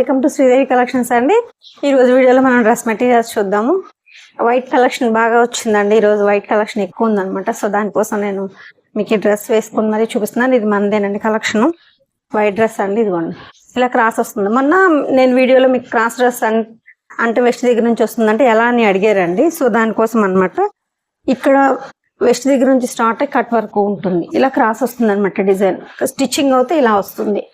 Welcome to Sridevi collections అండి. ఈ రోజు వీడియోలో మనం డ్రెస్ మెటీరియల్స్ చూద్దాము. వైట్ కలెక్షన్ బాగా వచ్చిందండి. ఈ రోజు వైట్ కలెక్షన్ ఎక్కువ ఉందన్నమాట. సో దానికోసం నేను మీకు ఈ డ్రెస్ వేసుకుని మరీ చూపిస్తున్నాను. ఇది మనదేనండి కలెక్షన్ వైట్ డ్రెస్ అండి ఇదిగోండి. ఇలా క్రాస్ వస్తుంది. మొన్న నేను వీడియోలో మీకు క్రాస్ డ్రెస్ అంటే వెస్ట్ దగ్గర నుంచి వస్తుందంటే ఎలా అని అడిగారండి. సో దానికోసం అన్నమాట. ఇక్కడ వెస్ట్ దగ్గర నుంచి స్టార్ట్ అయ్యి కట్ వరకు ఉంటుంది. ఇలా క్రాస్ వస్తుంది అనమాట డిజైన్. స్టిచ్చింగ్ అయితే ఇలా వస్తుంది.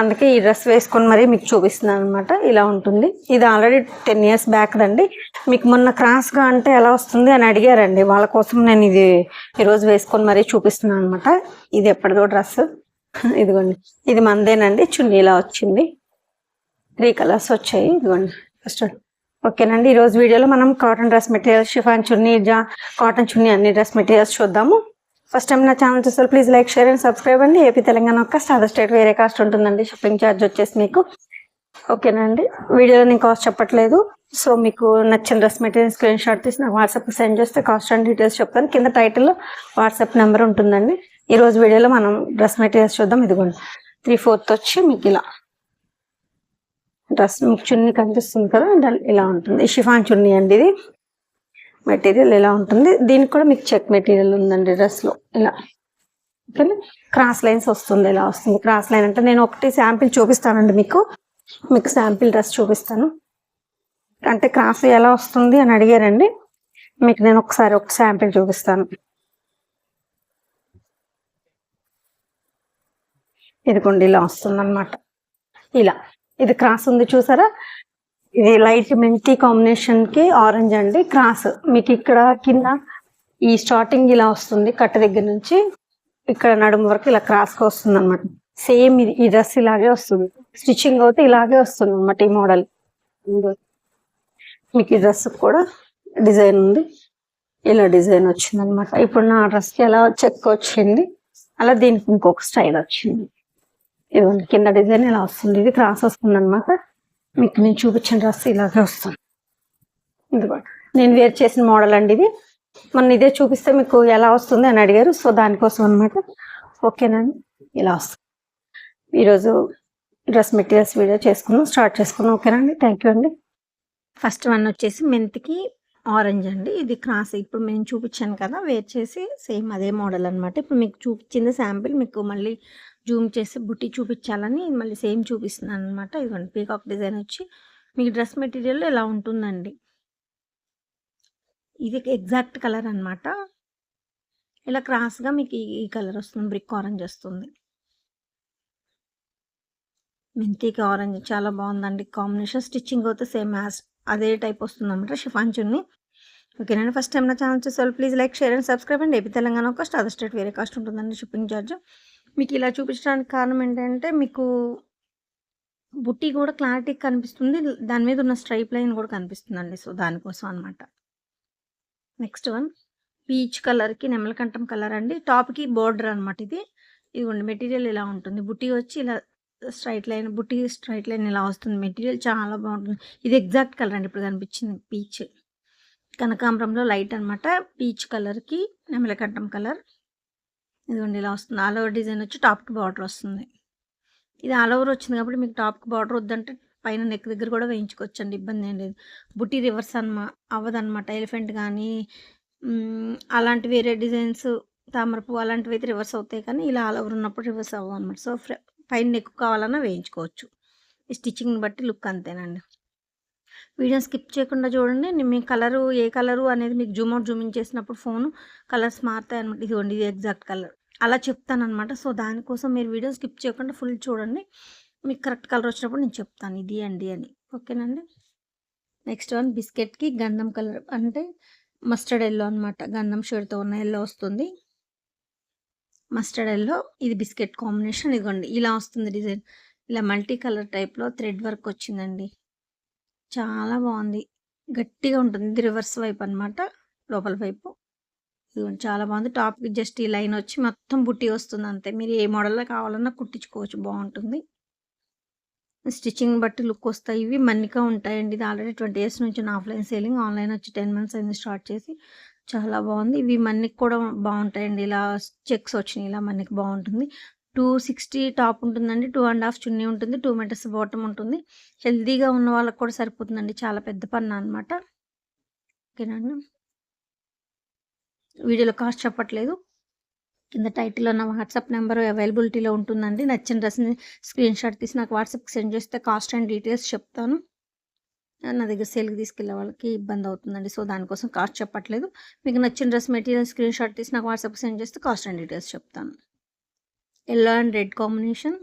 అందుకే ఈ డ్రెస్ వేసుకొని మరీ మీకు చూపిస్తున్నాను అనమాట ఇలా ఉంటుంది. ఇది ఆల్రెడీ టెన్ ఇయర్స్ బ్యాక్ రండి మీకు మొన్న క్రాస్గా అంటే ఎలా వస్తుంది అని అడిగారండి. వాళ్ళ కోసం నేను ఇది ఈరోజు వేసుకొని మరీ చూపిస్తున్నాను అనమాట ఇది ఎప్పటిదో డ్రెస్. ఇదిగోండి. ఇది మందేనండి. చున్నీ ఇలా వచ్చింది. త్రీ కలర్స్ వచ్చాయి. ఇదిగోండి. ఫస్ట్ ఓకేనండి. ఈరోజు వీడియోలో మనం కాటన్ డ్రెస్ మెటీరియల్స్ షిఫాన్ చున్నీ జా కాటన్ చున్నీ అన్ని డ్రెస్ మెటీరియల్స్ చూద్దాము. ఫస్ట్ టైం నా ఛానల్ చూస్తారు please like share and subscribe అండి. ఏపీ తెలంగాణ ఒక్క అదర్ స్టేట్ వేరే కాస్ట్ ఉంటుందండి. షిప్పింగ్ ఛార్జ్ వచ్చేసి మీకు. ఓకేనండి వీడియోలో నేను కాస్ట్ చెప్పట్లేదు. సో మీకు నచ్చిన డ్రెస్ మెటీరియల్ స్క్రీన్ షాట్ తీసి నాకు వాట్సాప్ సెండ్ చేస్తే కాస్ట్ అండ్ డీటెయిల్స్ చెప్తాను. కింద టైటిల్లో వాట్సాప్ నెంబర్ ఉంటుందండి. ఈ రోజు వీడియోలో మనం డ్రెస్ మెటీరియల్స్ చూద్దాం. ఇదిగోండి. త్రీ ఫోర్త్ వచ్చి మీకు ఇలా. డ్రెస్ మీకు చున్నీ కనిపిస్తుంది కదా దాని ఇలా ఉంటుంది. షిఫాన్ చున్నీ అండి ఇది. మెటీరియల్ ఇలా ఉంటుంది? దీనికి కూడా మీకు చెక్ మెటీరియల్ ఉందండి డ్రెస్లో. ఇలా. ఓకేనా? క్రాస్ లైన్స్ వస్తుంది ఇలా వస్తుంది. క్రాస్ లైన్ అంటే నేను ఒకటి శాంపిల్ చూపిస్తానండి మీకు. మీకు శాంపిల్ డ్రెస్ చూపిస్తాను. అంటే క్రాస్ ఎలా వస్తుంది అని అడిగారండి. మీకు నేను ఒకసారి ఒక శాంపిల్ చూపిస్తాను. ఇదిగోండి ఇలా వస్తుందన్నమాట. ఇలా. ఇది క్రాస్ ఉంది చూసారా? ఇది లైట్ మింటీ కాంబినేషన్కి ఆరెంజ్ అండి క్రాస్. మీకు ఇక్కడ కింద ఈ స్టార్టింగ్ ఇలా వస్తుంది కట్ట దగ్గర నుంచి ఇక్కడ నడుము వరకు ఇలా క్రాస్గా వస్తుంది అనమాట సేమ్ ఇది ఈ డ్రెస్ ఇలాగే వస్తుంది. స్టిచ్చింగ్ అయితే ఇలాగే వస్తుంది అనమాట ఈ మోడల్. మీకు ఈ డ్రెస్ కూడా డిజైన్ ఉంది. ఇలా డిజైన్ వచ్చింది అనమాట ఇప్పుడు నా డ్రెస్కి ఎలా చెక్ వచ్చింది. అలా దీనికి ఇంకొక స్టైల్ వచ్చింది. ఇది కింద డిజైన్ ఇలా వస్తుంది. ఇది క్రాస్ వస్తుంది అనమాట మీకు నేను చూపించిన డ్రెస్ ఇలాగే వస్తుంది. ఇదిగోండి నేను వేర్ చేసిన మోడల్ అండి ఇది మొన్న ఇదే చూపిస్తే మీకు ఎలా వస్తుంది అని అడిగారు. సో దానికోసం అనమాట ఓకేనండి ఇలా వస్తుంది. ఈరోజు డ్రెస్ మెటీరియల్స్ వీడియో చేసుకున్నాం స్టార్ట్ చేసుకున్నాం ఓకేనండి థ్యాంక్ యూ అండి. ఫస్ట్ వన్ వచ్చేసి మెంతికి ఆరెంజ్ అండి. ఇది క్రాస్. ఇప్పుడు నేను చూపించాను కదా వేర్ చేసి సేమ్ అదే మోడల్ అనమాట ఇప్పుడు మీకు చూపించింది శాంపిల్. మీకు మళ్ళీ జూమ్ చేసి బుట్టి చూపించాలని మళ్ళీ సేమ్ చూపిస్తున్నాను అనమాట ఇదిగోండి పీకాక్ డిజైన్ వచ్చి మీకు డ్రెస్ మెటీరియల్ ఇలా ఉంటుందండి. ఇది ఎగ్జాక్ట్ కలర్ అనమాట ఇలా క్రాస్గా మీకు ఈ కలర్ వస్తుంది బ్రిక్ ఆరెంజ్ వస్తుంది. మెంతికి ఆరెంజ్ చాలా బాగుందండి. కాంబినేషన్ స్టిచ్చింగ్ అయితే సేమ్ యాజ్ అదే టైప్ వస్తుంది అనమాట షిఫాన్ చున్ని. ఓకేనండి ఫస్ట్ టైం నా ఛానల్ చూసే please like share and subscribe అండి AP Telangana cost other state వేరే కాస్ట్ ఉంటుందండి షిప్పింగ్ ఛార్జ్. మీకు ఇలా చూపించడానికి కారణం ఏంటంటే మీకు బుట్టి కూడా క్లారిటీ కనిపిస్తుంది. దాని మీద ఉన్న స్ట్రైప్ లైన్ కూడా కనిపిస్తుందండి. సో దానికోసం అనమాట నెక్స్ట్ వన్ పీచ్ కలర్కి నెమలకంఠం కలర్ అండి. టాప్కి బోర్డర్ అనమాట ఇది. ఇదిగోండి మెటీరియల్ ఇలా ఉంటుంది. బుట్టి వచ్చి ఇలా స్ట్రైట్ లైన్ బుట్టి స్ట్రైట్ లైన్ ఇలా వస్తుంది. మెటీరియల్ చాలా బాగుంటుంది. ఇది ఎగ్జాక్ట్ కలర్ అండి. ఇప్పుడు కనిపించింది పీచ్ కనకాంబరంలో లైట్ అనమాట పీచ్ కలర్కి నెమలకంఠం కలర్ ఇదిగోండి ఇలా వస్తుంది. ఆల్ ఓవర్ డిజైన్ వచ్చి టాప్కి బార్డర్ వస్తుంది. ఇది ఆల్ ఓవర్ వచ్చింది కాబట్టి మీకు టాప్కి బార్డర్ వద్దంటే పైన నెక్ దగ్గర కూడా వేయించుకోవచ్చు అండి ఇబ్బంది ఏం లేదు. బుట్టి రివర్స్ అనమా అవ్వదన్నమాట ఎలిఫెంట్ కానీ అలాంటి వేరే డిజైన్స్ తామరపు అలాంటివి అయితే రివర్స్ అవుతాయి కానీ ఇలా ఆల్ ఓవర్ ఉన్నప్పుడు రివర్స్ అవ్వవు అనమాట సో పైన నెక్ కావాలన్నా వేయించుకోవచ్చు. ఈ స్టిచ్చింగ్ని బట్టి లుక్ అంతేనండి. వీడియో స్కిప్ చేయకుండా చూడండి. మీ కలరు ఏ కలరు అనేది మీకు జూమ్ అవుట్ జూమింగ్ చేసినప్పుడు ఫోన్ కలర్స్ మారుతాయి అనమాట ఇదిగోండి ఇది ఎగ్జాక్ట్ కలర్. అలా చెప్తానమాట సో దానికోసం మీరు వీడియో స్కిప్ చేయకుండా ఫుల్ చూడండి. మీకు కరెక్ట్ కలర్ వచ్చినప్పుడు నేను చెప్తాను. ఇది అండి అని. ఓకేనండి? నెక్స్ట్ వన్ బిస్కెట్కి గంధం కలర్ అంటే మస్టర్డ్ ఎల్లో అనమాట గంధం షేడ్తో ఉన్న ఎల్లో వస్తుంది. మస్టర్డ్ ఎల్లో ఇది బిస్కెట్ కాంబినేషన్. ఇదిగోండి ఇలా వస్తుంది డిజైన్. ఇలా మల్టీ కలర్ టైప్లో థ్రెడ్ వర్క్ వచ్చిందండి. చాలా బాగుంది. గట్టిగా ఉంటుంది. ఇది రివర్స్ వైపు అనమాట లోపల వైపు. ఇదిగోండి చాలా బాగుంది. టాప్కి జస్ట్ ఈ లైన్ వచ్చి మొత్తం బుట్టి వస్తుంది అంతే. మీరు ఏ మోడల్లో కావాలన్నా కుట్టించుకోవచ్చు. బాగుంటుంది. స్టిచ్చింగ్ బట్టి లుక్ వస్తాయి. ఇవి మన్నిక ఉంటాయండి. ఇది ఆల్రెడీ ట్వంటీ ఇయర్స్ నుంచి ఆఫ్లైన్ సేలింగ్. ఆన్లైన్ వచ్చి టెన్ మంత్స్ అయింది స్టార్ట్ చేసి. చాలా బాగుంది. ఇవి మన్నికి కూడా బాగుంటాయండి. ఇలా చెక్స్ వచ్చినాయి. ఇలా మన్నికి బాగుంటుంది. టూ సిక్స్టీ టాప్ ఉంటుందండి టూ అండ్ హాఫ్ చున్నీ ఉంటుంది టూ మీటర్స్ బాటమ్ ఉంటుంది. హెల్తీగా ఉన్న వాళ్ళకి కూడా సరిపోతుందండి చాలా పెద్ద పన్న అనమాట ఓకేనండి. వీడియోలో కాస్ట్ చెప్పట్లేదు. కింద టైటిల్లో నా వాట్సాప్ నెంబర్ అవైలబిలిటీలో ఉంటుందండి. నచ్చిన డ్రెస్ని స్క్రీన్ షాట్ తీసి నాకు వాట్సాప్కి సెండ్ చేస్తే కాస్ట్ అండ్ డీటెయిల్స్ చెప్తాను. నా దగ్గర సేల్కి తీసుకెళ్ళే వాళ్ళకి ఇబ్బంది అవుతుందండి. సో దానికోసం కాస్ట్ చెప్పట్లేదు. మీకు నచ్చిన డ్రెస్ మెటీరియల్ స్క్రీన్ షాట్ తీసి నాకు వాట్సాప్కి సెండ్ చేస్తే కాస్ట్ అండ్ డీటెయిల్స్ చెప్తాను. Yellow and red combination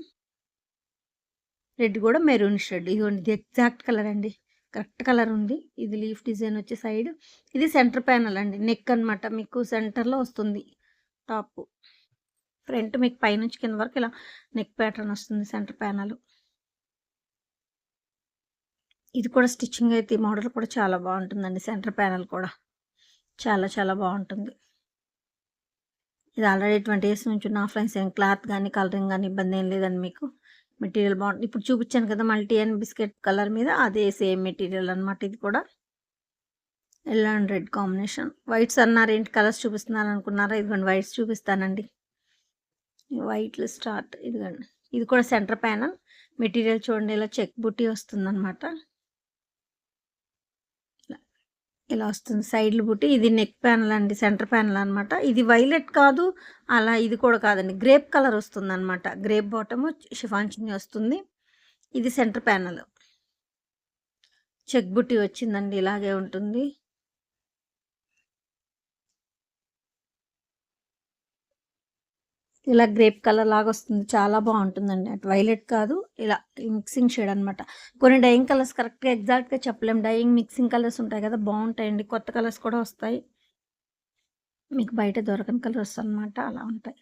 red కూడా మెరూన్ షెడ్ ఇదిగోండి ఇది ఎగ్జాక్ట్ కలర్ అండి. కరెక్ట్ కలర్ ఉంది. ఇది లీఫ్ డిజైన్ వచ్చే సైడ్ ఇది సెంటర్ ప్యానల్ అండి. నెక్ అనమాట మీకు సెంటర్లో వస్తుంది. టాప్ ఫ్రంట్ మీకు పైనుంచి కింద వరకు ఇలా నెక్ ప్యాటర్న్ వస్తుంది సెంటర్ ప్యానల్ ఇది కూడా స్టిచ్చింగ్ అయితే ఈ మోడల్ కూడా చాలా బాగుంటుందండి. సెంటర్ ప్యానల్ కూడా. చాలా చాలా బాగుంటుంది. ఇది ఆల్రెడీ ట్వంటీ ఇయర్స్ నుంచి ఉన్న ఫ్రెండ్స్ ఏం క్లాత్ కానీ కలరింగ్ కానీ ఇబ్బంది ఏం లేదండి మీకు. మెటీరియల్ బాగుంటుంది ఇప్పుడు చూపించాను కదా మల్టీ అండ్ బిస్కెట్ కలర్ మీద అదే సేమ్ మెటీరియల్ అనమాట ఇది కూడా. Yellow and red combination whites అన్నారు ఏంటి కలర్స్ చూపిస్తున్నారు అనుకున్నారా? ఇదిగోండి వైట్స్ చూపిస్తానండి. వైట్లు స్టార్ట్ ఇదిగోండి. ఇది కూడా సెంటర్ ప్యానల్ మెటీరియల్ చూడండి ఇలా చెక్ బుట్టి వస్తుందన్నమాట. ఇలా వస్తుంది. సైడ్లు బుట్టి ఇది నెక్ ప్యానల్ అండి సెంటర్ ప్యానల్ అనమాట ఇది వైలెట్ కాదు అలా ఇది కూడా కాదండి. గ్రేప్ కలర్ వస్తుంది అనమాట గ్రేప్ బాటము షిఫాన్ వస్తుంది. ఇది సెంటర్ ప్యానల్. చెక్ బుట్టి వచ్చిందండి ఇలాగే ఉంటుంది. ఇలా గ్రేప్ కలర్ లాగా వస్తుంది. చాలా బాగుంటుందండి. అటు వైలెట్ కాదు ఇలా మిక్సింగ్ షేడ్ అనమాట కొన్ని డైయింగ్ కలర్స్ కరెక్ట్గా ఎగ్జాక్ట్గా చెప్పలేం. డైయింగ్ మిక్సింగ్ కలర్స్ ఉంటాయి కదా బాగుంటాయండి. కొత్త కలర్స్ కూడా వస్తాయి. మీకు బయట దొరకని కలర్స్ అనమాట అలా ఉంటాయి.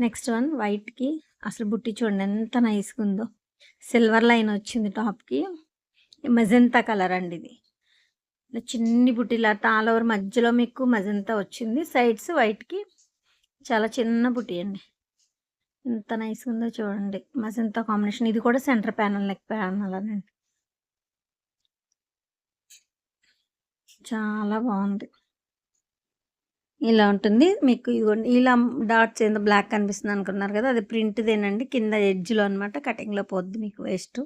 నెక్స్ట్ వన్ వైట్కి అసలు బుట్టి చూడండి ఎంత నైస్గా ఉందో. సిల్వర్ లైన్ వచ్చింది టాప్కి. మజంతా కలర్ అండి ఇది. చిన్ని బుట్టిలా ఆల్ ఓవర్ మధ్యలో మీకు మజంతా వచ్చింది. సైడ్స్ వైట్కి చాలా చిన్న బుట్టి అండి. ఎంత నైస్ ఉందో చూడండి. మసింత కాంబినేషన్ ఇది కూడా సెంటర్ ప్యానల్ నెక్ ప్యానల్ అనండి. చాలా బాగుంది. ఇలా ఉంటుంది. మీకు ఇదిగోండి. ఇలా డాట్స్ ఏందో బ్లాక్ కనిపిస్తుంది అనుకున్నారు కదా అది ప్రింట్దేనండి కింద ఎడ్జ్లో అనమాట కటింగ్లో పోద్ది మీకు వేస్ట్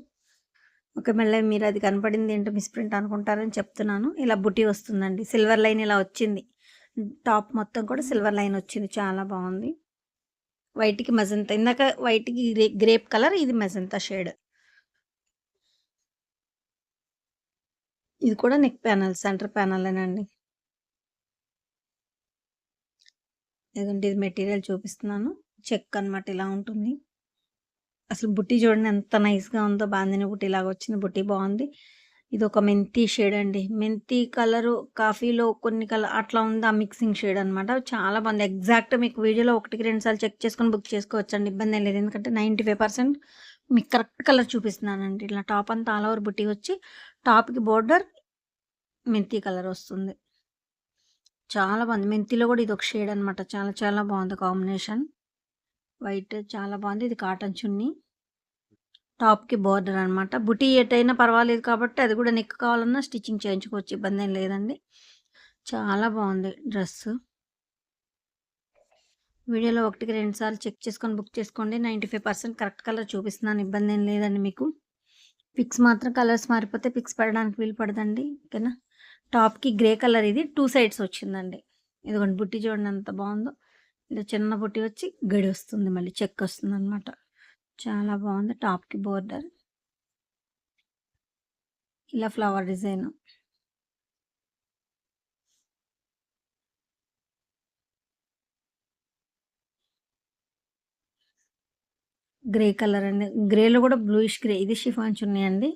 ఓకే మళ్ళీ మీరు అది కనపడింది ఏంటో మిస్ ప్రింట్ అనుకుంటారని చెప్తున్నాను. ఇలా బుటీ వస్తుందండి. సిల్వర్ లైన్ ఇలా వచ్చింది. టాప్ మొత్తం కూడా సిల్వర్ లైన్ వచ్చింది. చాలా బాగుంది. వైట్కి మజంతా. ఇందాక వైట్కి గ్రేప్ కలర్ ఇది మజంతా షేడ్. ఇది కూడా నెక్ ప్యానల్ సెంటర్ ప్యానల్ అండి ఎందుకంటే ఇది మెటీరియల్ చూపిస్తున్నాను. చెక్ అనమాట ఇలా ఉంటుంది. అసలు బుట్టి చూడండి ఎంత నైస్గా ఉందో బాందిని బుట్టి ఇలాగ వచ్చింది బుట్టి బాగుంది. ఇది ఒక మెంతి షేడ్ అండి మెంతి కలరు కాఫీలో కొన్ని కలర్ అట్లా ఉంది ఆ మిక్సింగ్ షేడ్ అనమాట చాలా బాగుంది ఎగ్జాక్ట్ మీకు వీడియోలో ఒకటికి రెండు సార్లు చెక్ చేసుకొని బుక్ చేసుకోవచ్చు అండి ఇబ్బంది లేదు. ఎందుకంటే నైంటీ ఫైవ్ పర్సెంట్ మీకు కరెక్ట్ కలర్ చూపిస్తున్నానండి. ఇట్లా టాప్ అంతా ఆల్ ఓవర్ బుట్టి వచ్చి టాప్కి బోర్డర్ మెంతి కలర్ వస్తుంది. చాలా బాగుంది మెంతిలో కూడా ఇది ఒక షేడ్ అనమాట చాలా చాలా బాగుంది కాంబినేషన్. వైట్ చాలా బాగుంది. ఇది కాటన్ చున్నీ. టాప్కి బోర్డర్ అనమాట బుటీ ఎటైనా పర్వాలేదు కాబట్టి అది కూడా నెక్ కావాలన్నా స్టిచ్చింగ్ చేయించుకోవచ్చు ఇబ్బంది ఏం లేదండి. చాలా బాగుంది డ్రెస్ వీడియోలో ఒకటికి రెండు సార్లు చెక్ చేసుకొని బుక్ చేసుకోండి. Ninety five percent correct colour చూపిస్తున్నాను ఇబ్బంది ఏం లేదండి మీకు. పిక్స్ మాత్రం కలర్స్ మారిపోతే పిక్స్ పడడానికి వీలు పడదండి ఓకేనా? టాప్కి గ్రే కలర్ ఇది టూ సైడ్స్ వచ్చిందండి. ఇదిగోండి బుట్టి చూడండి ఎంత బాగుందో. ఇది చిన్న బుట్టి వచ్చి గడి వస్తుంది మళ్ళీ చెక్ వస్తుంది అనమాట చాలా బాగుంది. టాప్కి బోర్డర్. ఇలా ఫ్లవర్ డిజైన్. గ్రే కలర్ అండి. గ్రేలో కూడా బ్లూయిష్ గ్రే. ఇది షిఫాన్స్ ఉన్నాయండి.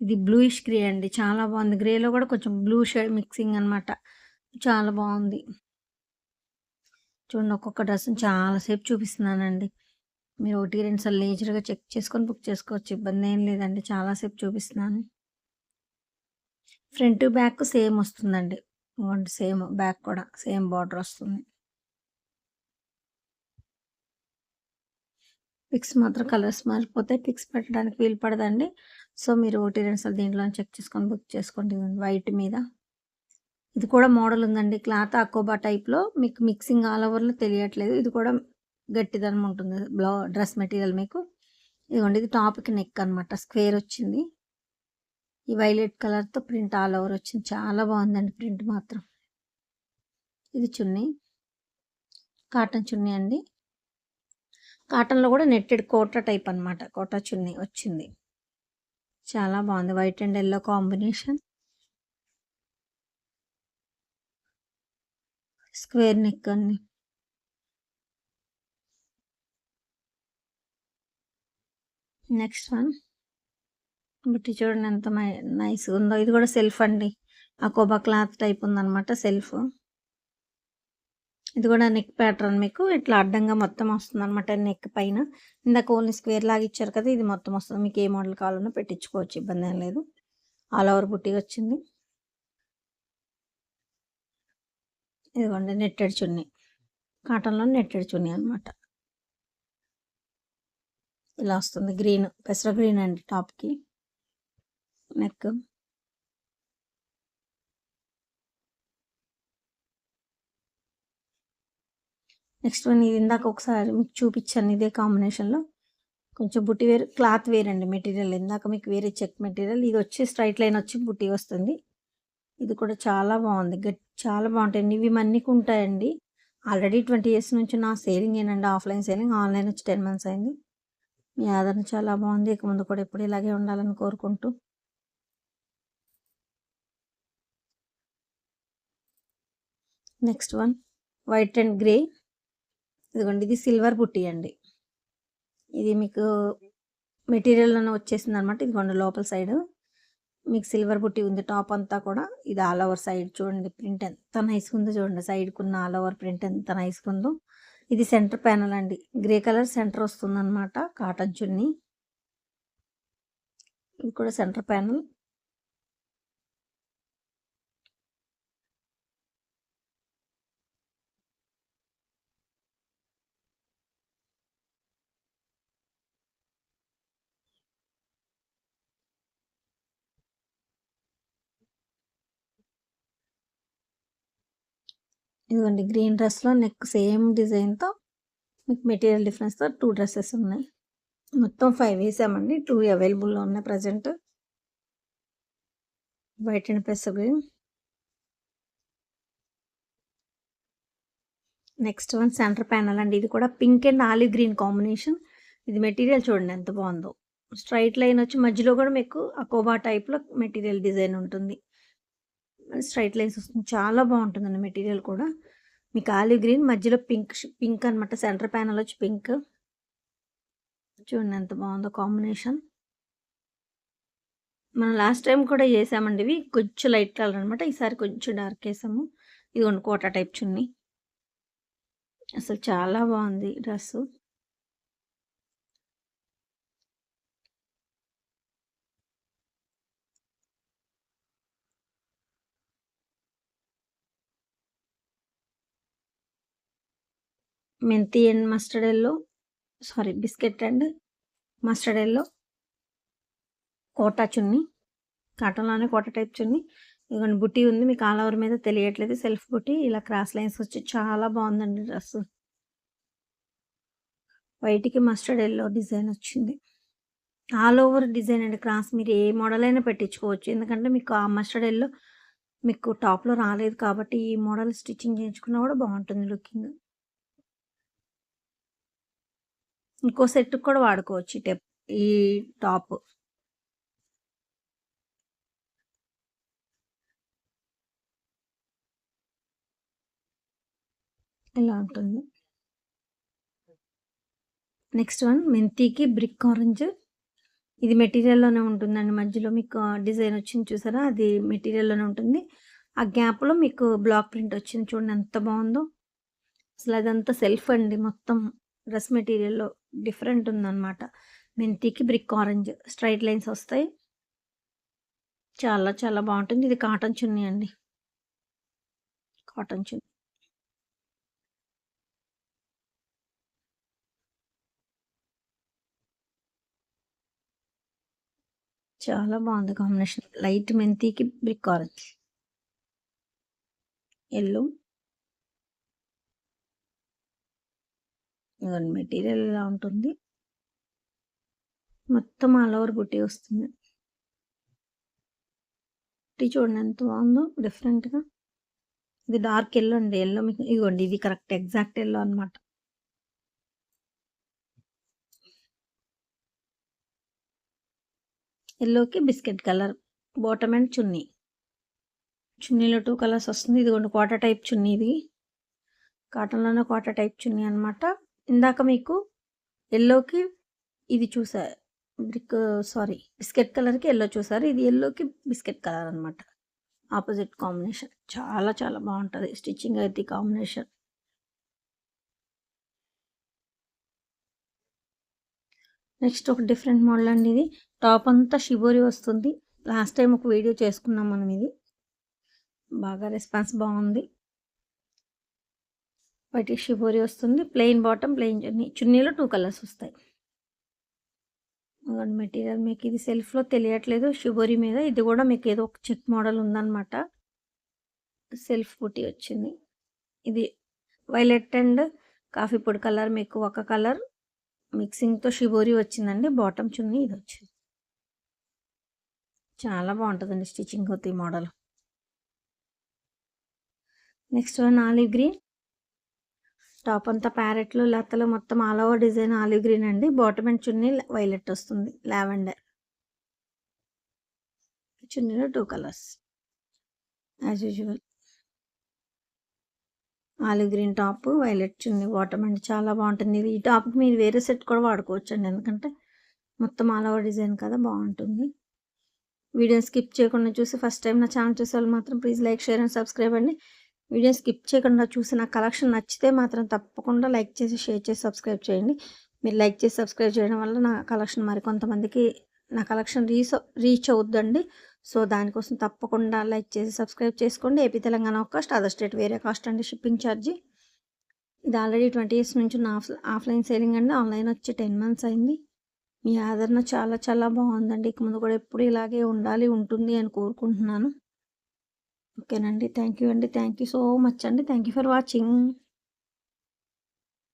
ఇది బ్లూయిష్ గ్రే అండి. చాలా బాగుంది. గ్రేలో కూడా కొంచెం బ్లూ షేడ్ మిక్సింగ్ అనమాట చాలా బాగుంది. చూడండి ఒక్కొక్క డ్రెస్ చాలాసేపు చూపిస్తున్నానండి. మీరు ఒకటి రెండు సార్లు లేజర్గా చెక్ చేసుకొని బుక్ చేసుకోవచ్చు. ఇబ్బంది ఏం లేదండి. చాలాసేపు చూపిస్తున్నాను. ఫ్రంట్ బ్యాక్ సేమ్ వస్తుందండి. సేమ్ బ్యాక్ కూడా సేమ్ బార్డర్ వస్తుంది. పిక్స్ మాత్రం కలర్స్ మారిపోతే పిక్స్ పెట్టడానికి వీలు పడదండి. సో మీరు ఒకటి రెండు సార్లు దీంట్లో చెక్ చేసుకొని బుక్ చేసుకోండి. వైట్ మీద. ఇది కూడా మోడల్ ఉందండి. క్లాత్ అకోబా టైప్లో. మీకు మిక్సింగ్ ఆల్ ఓవర్లో తెలియట్లేదు. ఇది కూడా గట్టిదనం ఉంటుంది. బ్లౌ డ్రెస్ మెటీరియల్ మీకు. ఇదిగోండి ఇది టాప్కి నెక్ అనమాట స్క్వేర్ వచ్చింది. ఈ వైలెట్ కలర్తో ప్రింట్ ఆల్ ఓవర్ వచ్చింది. చాలా బాగుందండి ప్రింట్ మాత్రం. ఇది చున్నీ. కాటన్ చున్నీ అండి. కాటన్లో కూడా నెట్టెడ్ కోటా టైప్ అనమాట కోటా చున్నీ వచ్చింది. చాలా బాగుంది. White and yellow combination. Square neck అండి. నెక్స్ట్ వన్ బుట్టి చూడండి ఎంత నైస్గా ఉందో. ఇది కూడా సెల్ఫ్ అండి. ఆ కోబా క్లాత్ టైప్ ఉందన్నమాట సెల్ఫ్ ఇది కూడా నెక్ ప్యాటర్న్ మీకు. ఇట్లా అడ్డంగా మొత్తం వస్తుంది అనమాట నెక్ పైన. ఇందాక ఓన్లీ స్క్వేర్ లాగా ఇచ్చారు కదా ఇది మొత్తం వస్తుంది. మీకు ఏ మోడల్ కావాలన్నా పెట్టించుకోవచ్చు ఇబ్బంది ఏం లేదు. ఆల్ ఓవర్ బుట్టి వచ్చింది. ఇదిగోండి నెట్టెడ్ చున్నీ. కాటన్లో నెట్టెడ్ చున్నీ అనమాట ఇలా వస్తుంది. గ్రీన్ పెసర గ్రీన్ అండి టాప్కి నెక్ నెక్స్ట్ వన్ ఇది ఇందాక ఒకసారి మీకు చూపించాను ఇదే కాంబినేషన్లో కొంచెం బుట్టి వేరు క్లాత్ వేర్ అండి మెటీరియల్ ఇందాక మీకు వేరే చెక్ మెటీరియల్ ఇది వచ్చి స్ట్రైట్ లైన్ వచ్చి బుట్టి వస్తుంది. ఇది కూడా చాలా బాగుంది. గట్ చాలా బాగుంటాయండి ఇవి మన్నికి ఉంటాయండి. ఆల్రెడీ ట్వంటీ ఇయర్స్ నుంచి నా సేలింగ్ ఏనండి. ఆఫ్లైన్ సేలింగ్ ఆన్లైన్ వచ్చి టెన్ మంత్స్ అయింది. మీ ఆదరణ చాలా బాగుంది. ఇక ముందు కూడా ఎప్పుడు ఇలాగే ఉండాలని కోరుకుంటూ. Next one white and grey. ఇదిగోండి ఇది సిల్వర్ బుట్టి అండి. ఇది మీకు మెటీరియల్లోనే వచ్చేసింది అనమాట ఇదిగోండి లోపల సైడ్ మీకు సిల్వర్ బుట్టి ఉంది. టాప్ అంతా కూడా ఇది ఆల్ ఓవర్ సైడ్ చూడండి. ప్రింట్ ఎంత నైస్గా ఉందో చూడండి. సైడ్కి ఉన్న ఆల్ ఓవర్ ప్రింట్ ఎంత నైస్గా ఉందో. ఇది సెంటర్ ప్యానల్ అండి. గ్రే కలర్ సెంటర్ వస్తుందన్నమాట కాటన్ చున్నీ. ఇది కూడా సెంటర్ ప్యానల్. ఇదిగోండి గ్రీన్ డ్రెస్లో నెక్ సేమ్ డిజైన్తో మీకు మెటీరియల్ డిఫరెన్స్తో టూ డ్రెస్సెస్ ఉన్నాయి. మొత్తం ఫైవ్ వేసామండి టూ అవైలబుల్లో ఉన్నాయి present white and పెస green next one centre panel అండి. ఇది కూడా pink and olive green combination ఇది మెటీరియల్ చూడండి ఎంత బాగుందో. స్ట్రైట్ లైన్ వచ్చి మధ్యలో కూడా మీకు అకోబా టైప్లో మెటీరియల్ డిజైన్ ఉంటుంది. స్ట్రైట్ లైన్స్ వస్తుంది. చాలా బాగుంటుందండి మెటీరియల్ కూడా. మీకు ఆలివ్ గ్రీన్ మధ్యలో పింక్ పింక్ అనమాట సెంటర్ ప్యానల్ వచ్చి పింక్. చూడండి ఎంత బాగుందో కాంబినేషన్. మనం లాస్ట్ టైం కూడా చేసామండి ఇవి. కొంచెం లైట్ కలర్ అనమాట ఈసారి కొంచెం డార్క్ వేసాము. ఇది కోట టైప్ చున్నీ. అసలు చాలా బాగుంది డ్రెస్సు. మెంతి and mustard yellow sorry biscuit and mustard yellow Kota chunni కాటన్లోనే Kota type చున్నీ. ఇదిగోండి బుట్టి ఉంది మీకు ఆల్ ఓవర్ మీద తెలియట్లేదు సెల్ఫ్ బుట్టి. ఇలా క్రాస్ లైన్స్ వచ్చి చాలా బాగుందండి డ్రెస్. వైట్కి మస్టర్డ్ ఎల్లో డిజైన్ వచ్చింది. ఆల్ ఓవర్ డిజైన్ అండి క్రాస్ మీరు ఏ మోడల్ అయినా పెట్టించుకోవచ్చు. ఎందుకంటే మీకు ఆ మస్టర్డ్ ఎల్లో మీకు టాప్లో రాలేదు కాబట్టి ఈ మోడల్ స్టిచ్చింగ్ చేయించుకున్నా కూడా బాగుంటుంది లుకింగ్. ఇంకో సెట్ కూడా వాడుకోవచ్చు ఈ టెప్ ఈ టాప్. ఇలా ఉంటుంది? నెక్స్ట్ వన్ మెంతికి బ్రిక్ ఆరెంజ్. ఇది మెటీరియల్లోనే ఉంటుందండి మధ్యలో. మీకు డిజైన్ వచ్చింది చూసారా? అది మెటీరియల్లోనే ఉంటుంది. ఆ గ్యాప్లో మీకు బ్లాక్ ప్రింట్ వచ్చింది చూడండి ఎంత బాగుందో. అసలు అదంతా సెల్ఫ్ అండి మొత్తం డ్రెస్ మెటీరియల్లో. డిఫరెంట్ ఉందన్నమాట. మెంతికి బ్రిక్ ఆరెంజ్ స్ట్రైట్ లైన్స్ వస్తాయి. చాలా చాలా బాగుంటుంది. ఇది కాటన్ చున్నీ అండి. కాటన్ చున్నీ. చాలా బాగుంది కాంబినేషన్. లైట్ మెంతికి బ్రిక్ ఆరెంజ్. ఎల్లో. ఇదిగోండి మెటీరియల్ ఇలా ఉంటుంది? మొత్తం ఆల్ ఓవర్ బుట్టి వస్తుంది. బుట్టి చూడండి ఎంత బాగుందో డిఫరెంట్గా ఇది డార్క్ ఎల్లో అండి. ఎల్లో మీకు ఇదిగోండి ఇది కరెక్ట్ ఎగ్జాక్ట్ ఎల్లో అనమాట ఎల్లోకి biscuit colour bottom and chunni చున్నీలో two colours వస్తుంది. ఇదిగోండి కోట టైప్ చున్నీ ఇది. కాటన్లోనే కోట టైప్ చున్నీ అనమాట ఇందాక మీకు ఎల్లోకి ఇది చూసా బ్రిక్ సారీ బిస్కెట్ కలర్కి ఎల్లో చూసారు ఇది ఎల్లోకి బిస్కెట్ కలర్ అనమాట ఆపోజిట్ కాంబినేషన్. చాలా చాలా బాగుంటుంది. స్టిచ్చింగ్ అయితే కాంబినేషన్. నెక్స్ట్ ఒక డిఫరెంట్ మోడల్ అండి ఇది. టాప్ అంతా షిబోరి వస్తుంది. లాస్ట్ టైం ఒక వీడియో చేసుకున్నాం మనం ఇది. బాగా రెస్పాన్స్ బాగుంది. వైట్ షిబోరి వస్తుంది. ప్లెయిన్ బాటమ్ ప్లెయిన్ చున్నీ చున్నీలో టూ కలర్స్ వస్తాయి. మెటీరియల్ మీకు ఇది సెల్ఫ్లో తెలియట్లేదు. షిబోరి మీద ఇది కూడా మీకు ఏదో ఒక చెక్ మోడల్ ఉందన్నమాట. సెల్ఫ్ పుట్టి వచ్చింది. ఇది వైలెట్ అండ్ కాఫీ పొడి కలర్ మీకు ఒక కలర్. మిక్సింగ్తో షిబోరి వచ్చిందండి. బాటమ్ చున్నీ ఇది వచ్చింది. చాలా బాగుంటుందండి స్టిచ్చింగ్ అవుతాయి model. Next one olive green. Top అంతా ప్యారెట్లు లతలు మొత్తం all over design olive green అండి. బాటమ్ అండ్ చున్నీ వైలెట్ వస్తుంది lavender. చున్నీలో two colours as usual. Olive green top violet chunni bottom అండి చాలా బాగుంటుంది. ఈ టాప్కి మీరు వేరే సెట్ కూడా వాడుకోవచ్చు అండి ఎందుకంటే మొత్తం ఆల్ ఓవర్ డిజైన్ కదా బాగుంటుంది. వీడియోని స్కిప్ చేయకుండా చూసి ఫస్ట్ టైం నా ఛానల్ చూసే వాళ్ళు మాత్రం please like share and subscribe అండి. వీడియో స్కిప్ చేయకుండా చూసి నా కలెక్షన్ నచ్చితే మాత్రం తప్పకుండా లైక్ చేసి షేర్ చేసి సబ్స్క్రైబ్ చేయండి. మీరు లైక్ చేసి సబ్స్క్రైబ్ చేయడం వల్ల నా కలెక్షన్ మరి కొంతమందికి నా కలెక్షన్ రీచ్ రీచ్ అవుద్దండి. సో దానికోసం తప్పకుండా లైక్ చేసి సబ్స్క్రైబ్ చేసుకోండి. ఏపీ తెలంగాణ ఒక కాస్ట్ అదర్ స్టేట్ వేరే కాస్ట్ అండి షిప్పింగ్ ఛార్జీ. ఇది ఆల్రెడీ ట్వంటీ ఇయర్స్ నుంచి నా ఆఫ్ ఆఫ్లైన్ సేలింగ్ అండి. ఆన్లైన్ వచ్చి టెన్ మంత్స్ అయింది. మీ ఆదరణ చాలా చాలా బాగుందండి. ఇక ముందు కూడా ఎప్పుడు ఇలాగే ఉండాలి ఉంటుంది అని కోరుకుంటున్నాను. ఓకేనండి. థ్యాంక్ యూ అండి. థ్యాంక్ యూ సో మచ్ అండి. Thank you for watching.